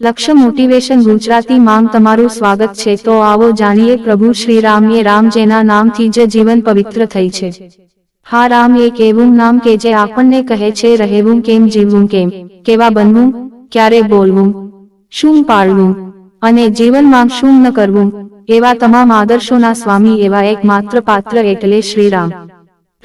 લક્ષ્ય મોટિવેશન ગુજરાતી માંગ તમારું સ્વાગત છે. તો આવો જાણીએ પ્રભુ શ્રી રામ એ રામ જેના નામથી જ જીવન પવિત્ર થઈ છે. હા, રામ, એક એવું નામ કે જે આપણને કહે છે, રહેવું કેમ, જીવવું કેમ? કેવા બનવું? ક્યારે બોલવું? શું પાળવું? અને જીવનમાં શું ન કરવું? એવા તમામ આદર્શોના સ્વામી, એવા એકમાત્ર પાત્ર એટલે શ્રી રામ.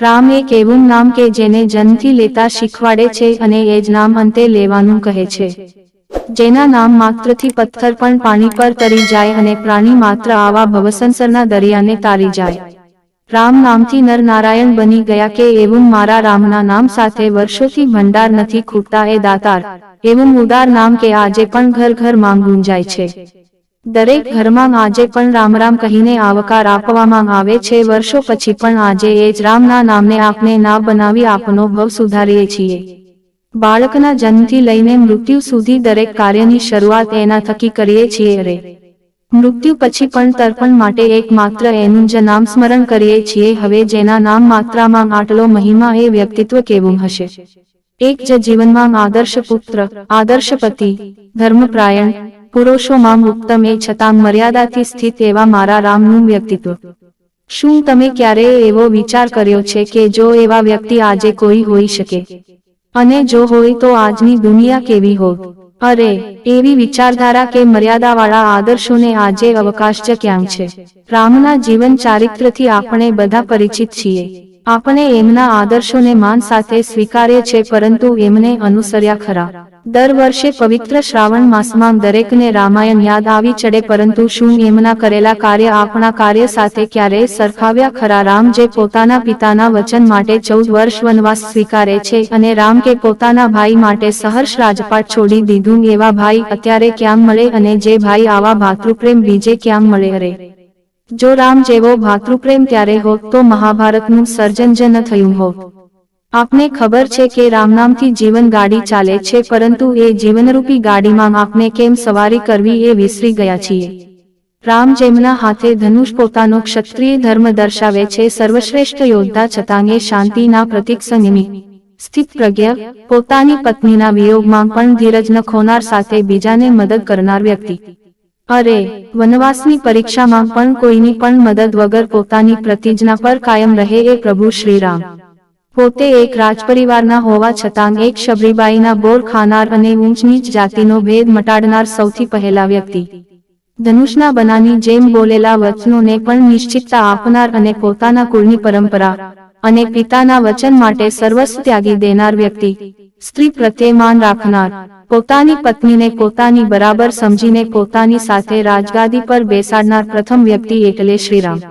રામ એક એવું નામ કે જેને જન્મથી લેતા શીખવાડે છે અને એ જ નામ અંતે લેવાનું કહે છે. જેના નામ માત્રથી પથ્થર પણ પાણી પર તરી જાય અને પ્રાણી માત્ર આવા ભવસંસરના દરિયાને તારી જાય. રામ નામથી નર નારાયણ બની ગયા કે એવું મારા રામના નામ સાથે વર્ષોથી ભંડાર નથી ખૂટતા એ દાતાર. એવું ઉદાર નામ કે આજે પણ ઘર ઘરમાં ગુંજાય છે. દરેક ઘરમાં આજે પણ રામ રામ કહીને આવકાર આપવામાં આવે છે. વર્ષો પછી પણ આજે એ જ રામના નામને આપને ના બનાવી આપનો ભવ સુધારીએ છીએ. બાળકના જન્મથી લઈને મૃત્યુ સુધી દરેક કાર્યની શરૂઆત એના થકી કરીએ છીએ રે. મૃત્યુ પછી પણ તર્પણ માટે એકમાત્ર એનું જ નામ સ્મરણ કરીએ છીએ. હવે જેના નામ માત્રામાં આટલો મહિમા એ વ્યક્તિત્વ કેવું હશે? એક જ જીવનમાં આદર્શ પુત્ર, આદર્શ પતિ, ધર્મપ્રાયણ, પુરુષોમાં ઉત્તમ એ છતાં મર્યાદાથી સ્થિત એવા મારા રામનું વ્યક્તિત્વ. શું તમે ક્યારેય એવો વિચાર કર્યો છે કે જો એવા વ્યક્તિ આજે કોઈ હોઈ શકે? અને જો હોય તો આજની દુનિયા કેવી હોત? અરે, એવી વિચારધારા કે મર્યાદાવાળા આદર્શોને આજે અવકાશ જ ક્યાં છે? રામના જીવન ચારિત્રથી આપણે બધા પરિચિત છીએ. આપણે એમના આદર્શોને માન સાથે સ્વીકારીએ છે, પરંતુ એમને અનુસર્યા ખરા. દર વર્ષે પવિત્ર શ્રાવણ માસમાં દરેકને રામાયણ યાદ આવી ચડે પરંતુ શું એમના કરેલા કાર્ય આપણા કાર્ય સાથે ક્યારેય સરખાવ્યા? ખરા રામ જે પોતાના પિતાના વચન માટે ચૌદ વર્ષ વનવાસ સ્વીકારે છે અને રામ કે પોતાના ભાઈ માટે સહર્ષ રાજપાટ છોડી દીધું એવા ભાઈ અત્યારે ક્યાં મળે અને જે ભાઈ આવા ભાતૃપ્રેમ બીજે ક્યાં મળે અરે? જો રામ જેવો ભાતૃપ્રેમ ત્યારે હોત તો મહાભારતનું સર્જન જ ન થયું હોત. આપને ખબર છે કે રામનામથી જીવન ગાડી ચાલે છે, પરંતુ એ જીવનરૂપી ગાડીમાં આપને કેમ સવારી કરવી એ વિસરી ગયા છીએ. રામ જેમના હાથે ધનુષ પોતાનો ક્ષત્રિય ધર્મ દર્શાવે છે, સર્વશ્રેષ્ઠ યોદ્ધા છતાં એ શાંતિના પ્રતિક સંયમી. સ્થિત પ્રજ્ઞ, પોતાની પત્નીના વિયોગમાં પણ ધીરજ ન ખોનાર સાથે બીજાને મદદ કરનાર વ્યક્તિ. અરે, વનવાસની પરીક્ષામાં પણ કોઈની પણ મદદ વગર પોતાની પ્રતિજ્ઞા પર કાયમ રહે એ પ્રભુ શ્રીરામ. પોતે એક રાજપરિવારના હોવા છતાં એક શબરીબાઈના બોર ખાનાર અને ઊંચ જાતિનો ભેદ મટાડનાર સૌથી પહેલા વ્યક્તિ. ધનુષના બનાની જેમ બોલેલા વચનોને પણ નિશ્ચિતતા આપનાર અને પોતાના કુળની પરંપરા અને પિતાના વચન માટે સર્વસ્વ ત્યાગી દેનાર વ્યક્તિ. સ્ત્રી પ્રત્યે માન રાખનાર, પોતાની પત્નીને પોતાની બરાબર સમજીને પોતાની સાથે રાજગાદી પર બેસાડનાર પ્રથમ વ્યક્તિ એટલે શ્રીરામ.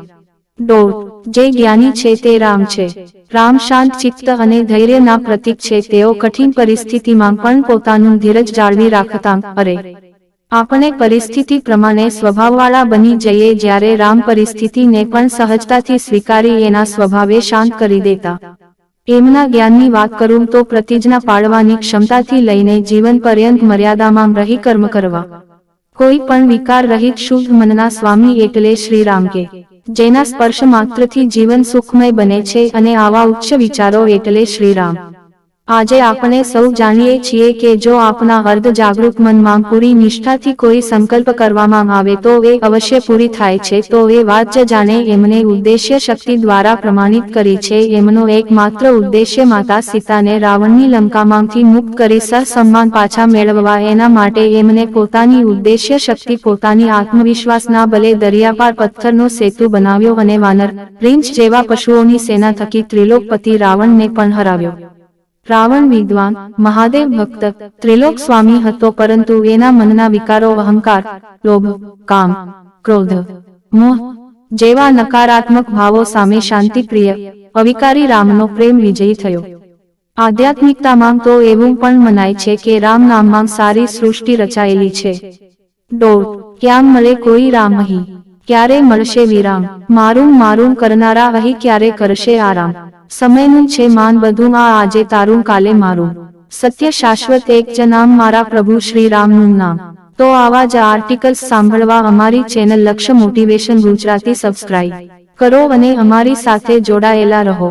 દોડ જે જ્ઞાની છે તે રામ છે. રામ શાંત, ચિત્ત અને ધૈર્યના પ્રતીક છે. તેઓ કઠિન પરિસ્થિતિમાં પણ પોતાનું ધીરજ જાળવી રાખતા અરે. આપણે પરિસ્થિતિ પ્રમાણે સ્વભાવવાળા બની જઈએ જ્યારે રામ પરિસ્થિતિને પણ સહજતાથી સ્વીકારી એના સ્વભાવે શાંત કરી દેતા. એમના જ્ઞાનની વાત કરું તો પ્રતિજ્ઞા પાળવાની ક્ષમતાથી લઈને જીવન પર્યંત મર્યાદામાં રહી કર્મ કરવા. કોઈ પણ વિકાર રહિત શુદ્ધ મનના સ્વામી એટલે શ્રી રામ કે. જેના સ્પર્શ માત્રથી જીવન સુખમય બને છે અને આવા ઉચ્ચ વિચારો એટલે શ્રીરામ. આજે આપણે સૌ જાણીએ છીએ કે જો આપના અર્ધ જાગૃત મનમાં પૂરી નિષ્ઠાથી કોઈ સંકલ્પ કરવામાં આવે તો એ અવશ્ય પૂરી થાય છે તો એ વાત જ જાણે એમને ઉદ્દેશ્ય શક્તિ દ્વારા પ્રમાણિત કરી છે. એમનો એકમાત્ર ઉદ્દેશ્ય માતા સીતાને રાવણની લંકામાંથી મુક્ત કરી સહસમ્માન પાછા મેળવવા એના માટે એમને પોતાની ઉદ્દેશ્ય શક્તિ પોતાની આત્મવિશ્વાસના બલે દરિયાપાર પથ્થરનો સેતુ બનાવ્યો અને વાનર પ્રિન્સ જેવા પશુઓની સેના થકી ત્રિલોકપતિ રાવણને પણ હરાવ્યો રાવણ વિદ્વાન, મહાદેવ ભક્ત, ત્રિલોક સ્વામી હતો, પરંતુ એના મનના વિકારો, અહંકાર, લોભ, કામ, ક્રોધ, મોહ જેવા નકારાત્મક ભાવો સામે શાંતિપ્રિય, અવિકારી રામનો પ્રેમ વિજયી થયો. આધ્યાત્મિકતામાં તો એવું પણ મનાય છે કે રામ નામમાં સારી સૃષ્ટિ રચાયેલી છે. દોડ ક્યાં મળે કોઈ રામ અહીં? ક્યારે મળશે વિરામ? મારું મારું કરનારા અહીં ક્યારે કરશે આરામ? સમયનું છે માન બધું આ આજે તારું કાલે મારું. સત્ય શાશ્વત એક જ નામ મારા પ્રભુ શ્રી રામનું નામ. તો આવા જ આર્ટિકલ્સ સાંભળવા અમારી ચેનલ લક્ષ્ય મોટિવેશન ગુજરાતી સબસ્ક્રાઇબ કરો અને અમારી સાથે જોડાયેલા રહો.